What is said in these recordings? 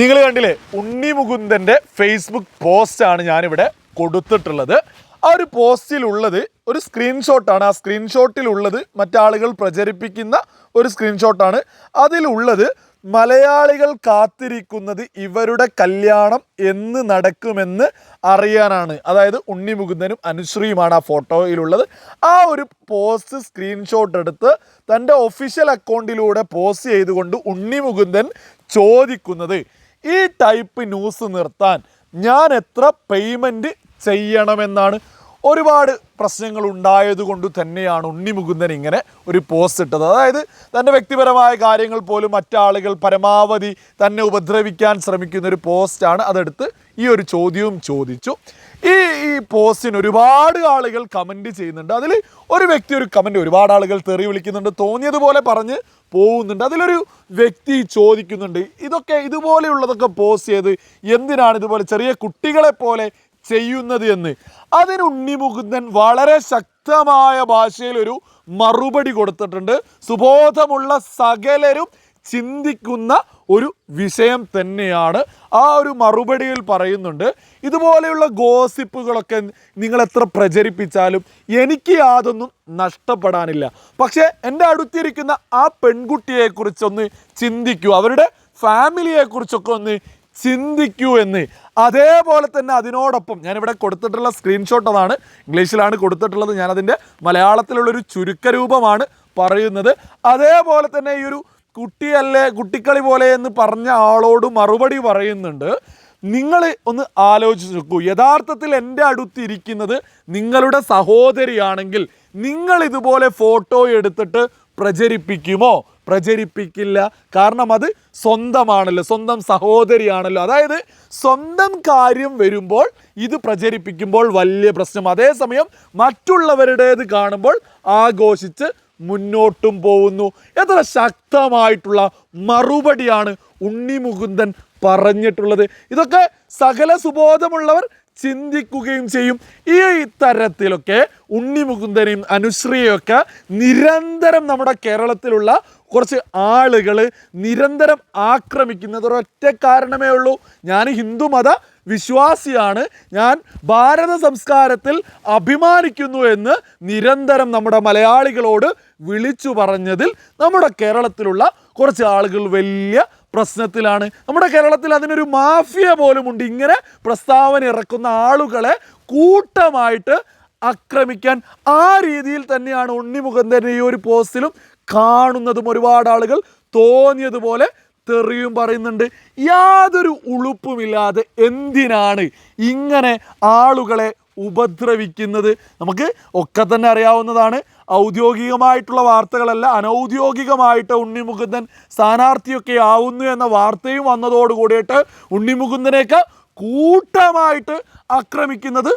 നിങ്ങൾ കണ്ടില്ലേ ഉണ്ണി മുകുന്ദന്റെ ഫേസ്ബുക്ക് പോസ്റ്റാണ് ഞാനിവിടെ കൊടുത്തിട്ടുള്ളത്. ആ ഒരു പോസ്റ്റിലുള്ളത് ഒരു സ്ക്രീൻഷോട്ടാണ് ആ സ്ക്രീൻഷോട്ടിലുള്ളത് മറ്റാളുകൾ പ്രചരിപ്പിക്കുന്ന ഒരു സ്ക്രീൻഷോട്ടാണ് അതിലുള്ളത് മലയാളികൾ കാത്തിരിക്കുന്നത് ഇവരുടെ കല്യാണം എന്ന് നടക്കുമെന്ന് അറിയാനാണ്. അതായത് ഉണ്ണി മുകുന്ദനും അനുശ്രീയുമാണ് ആ ഫോട്ടോയിലുള്ളത്. ആ ഒരു പോസ്റ്റ് സ്ക്രീൻഷോട്ട് എടുത്ത് തന്റെ ഒഫീഷ്യൽ അക്കൗണ്ടിലൂടെ പോസ്റ്റ് ചെയ്തുകൊണ്ട് ഉണ്ണി മുകുന്ദൻ ചോദിക്കുന്നത് ഈ ടൈപ്പ് ന്യൂസ് നിർത്താൻ ഞാൻ എത്ര പേയ്മെന്റ് ചെയ്യണമെന്നാണ് ഒരുപാട് പ്രശ്നങ്ങൾ ഉണ്ടായതുകൊണ്ട് തന്നെയാണ് ഉണ്ണി മുകുന്ദൻ ഇങ്ങനെ ഒരു പോസ്റ്റ് ഇട്ടത്. അതായത് തന്റെ വ്യക്തിപരമായ കാര്യങ്ങൾ പോലും മറ്റാളുകൾ പരമാവധി തന്നെ ഉപദ്രവിക്കാൻ ശ്രമിക്കുന്ന ഒരു പോസ്റ്റാണ് അതെടുത്ത് ഈ ഒരു ചോദ്യവും ചോദിച്ചു. ഈ ഈ പോസ്റ്റിന് ഒരുപാട് ആളുകൾ കമന്റ് ചെയ്യുന്നുണ്ട്. അതിൽ ഒരു വ്യക്തി ഒരു കമന്റ് ഒരുപാട് ആളുകൾ തെറി വിളിക്കുന്നുണ്ട് തോന്നിയതുപോലെ പറഞ്ഞ് പോകുന്നുണ്ട്. അതിലൊരു വ്യക്തി ചോദിക്കുന്നുണ്ട് ഇതൊക്കെ ഇതുപോലെയുള്ളതൊക്കെ പോസ്റ്റ് ചെയ്ത് എന്തിനാണ് ഇതുപോലെ ചെറിയ കുട്ടികളെ പോലെ ചെയ്യുന്നത് എന്ന്? അതിന് ഉണ്ണിമുകുന്ദൻ വളരെ ശക്തമായ ഭാഷയിൽ ഒരു മറുപടി കൊടുത്തിട്ടുണ്ട്. സുബോധമുള്ള സകലരും ചിന്തിക്കുന്ന ഒരു വിഷയം തന്നെയാണ്. ആ ഒരു മറുപടിയിൽ പറയുന്നുണ്ട് ഇതുപോലെയുള്ള ഗോസിപ്പുകളൊക്കെ നിങ്ങൾ എത്ര പ്രചരിപ്പിച്ചാലും എനിക്ക് യാതൊന്നും നഷ്ടപ്പെടാനില്ല. പക്ഷേ എന്റെ അടുത്തിരിക്കുന്ന ആ പെൺകുട്ടിയെക്കുറിച്ചൊന്ന് ചിന്തിക്കൂ. അവരുടെ ഫാമിലിയെക്കുറിച്ചൊക്കെ ഒന്ന് ചിന്തിക്കൂ എന്ന്. അതേപോലെ തന്നെ അതിനോടൊപ്പം ഞാനിവിടെ കൊടുത്തിട്ടുള്ള സ്ക്രീൻഷോട്ട് അതാണ്. ഇംഗ്ലീഷിലാണ് കൊടുത്തിട്ടുള്ളത്. ഞാനതിന്റെ മലയാളത്തിലുള്ളൊരു ചുരുക്കരൂപമാണ് പറയുന്നത്. അതേപോലെ തന്നെ ഈ ഒരു കുട്ടിയല്ലേ കുട്ടിക്കളി പോലെ എന്ന് പറഞ്ഞ ആളോട് മറുപടി പറയുന്നുണ്ട്. നിങ്ങൾ ഒന്ന് ആലോചിച്ച് നോക്കൂ. യഥാർത്ഥത്തിൽ എന്റെ അടുത്തിരിക്കുന്നത് നിങ്ങളുടെ സഹോദരിയാണെങ്കിൽ നിങ്ങൾ ഇതുപോലെ ഫോട്ടോ എടുത്തിട്ട് പ്രചരിപ്പിക്കുമോ? പ്രചരിപ്പിക്കില്ല. കാരണം അത് സ്വന്തമാണല്ലോ. സ്വന്തം സഹോദരിയാണല്ലോ. അതായത് സ്വന്തം കാര്യം വരുമ്പോൾ ഇത് പ്രചരിപ്പിക്കുമ്പോൾ വലിയ പ്രശ്നം. അതേസമയം മറ്റുള്ളവരുടേത് കാണുമ്പോൾ ആഘോഷിച്ച് മുന്നോട്ടും പോകുന്നു. എത്ര ശക്തമായിട്ടുള്ള മറുപടിയാണ് ഉണ്ണി മുകുന്ദൻ പറഞ്ഞിട്ടുള്ളത്. ഇതൊക്കെ സകല സുബോധമുള്ളവർ ചിന്തിക്കുകയും ചെയ്യും. ഈ തരത്തിലൊക്കെ ഉണ്ണി മുകുന്ദനെയും അനുശ്രീയൊക്കെ നിരന്തരം നമ്മുടെ കേരളത്തിലുള്ള കുറച്ച് ആളുകൾ നിരന്തരം ആക്രമിക്കുന്നത് ഒരൊറ്റ കാരണമേ ഉള്ളൂ. ഞാൻ ഹിന്ദു മത വിശ്വാസിയാണ്. ഞാൻ ഭാരത സംസ്കാരത്തിൽ അഭിമാനിക്കുന്നു എന്ന് നിരന്തരം നമ്മുടെ മലയാളികളോട് വിളിച്ചു പറഞ്ഞതിൽ നമ്മുടെ കേരളത്തിലുള്ള കുറച്ച് ആളുകൾ വലിയ പ്രശ്നത്തിലാണ്. നമ്മുടെ കേരളത്തിൽ അതിനൊരു മാഫിയ പോലുമുണ്ട്. ഇങ്ങനെ പ്രസ്താവന ഇറക്കുന്ന ആളുകളെ കൂട്ടമായിട്ട് ആക്രമിക്കാൻ ആ രീതിയിൽ തന്നെയാണ് ഉണ്ണി മുകുന്ദന്റെ ഈ ഒരു പോസ്റ്റിലും കാണുന്നതും ഒരുപാട് ആളുകൾ തോന്നിയതുപോലെ തെറിയും പറയുന്നുണ്ട്. യാതൊരു ഉളുപ്പുമില്ലാതെ എന്തിനാണ് ഇങ്ങനെ ആളുകളെ ഉപദ്രവിക്കുന്നത്? നമുക്ക് ഒക്കെ തന്നെ അറിയാവുന്നതാണ്. ഔദ്യോഗികമായിട്ടുള്ള വാർത്തകളല്ല അനൗദ്യോഗികമായിട്ട് ഉണ്ണിമുകുന്ദൻ സ്ഥാനാർത്ഥിയൊക്കെ ആവുന്നു എന്ന വാർത്തയും വന്നതോടുകൂടിയിട്ട് ഉണ്ണിമുകുന്ദനെയൊക്കെ കൂട്ടമായിട്ട് ആക്രമിക്കുന്നത്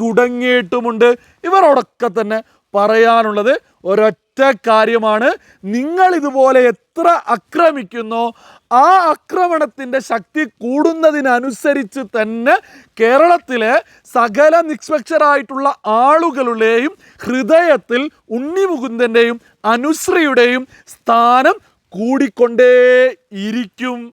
തുടങ്ങിയിട്ടുമുണ്ട്. ഇവരോടൊക്കെ തന്നെ പറയാനുള്ളത് ഒരൊറ്റ കാര്യമാണ്. നിങ്ങൾ ഇതുപോലെ എത്ര അക്രമിക്കുന്നു ആ ആക്രമണത്തിന്റെ ശക്തി കൂടുന്നതിനനുസരിച്ച് തന്നെ കേരളത്തിലെ സകല നിഷ്പക്ഷരായിട്ടുള്ള ആളുകളുടെയും ഹൃദയത്തിൽ ഉണ്ണിമുകുന്ദന്റെയും അനുശ്രീയുടെയും സ്ഥാനം കൂടിക്കൊണ്ടേ ഇരിക്കും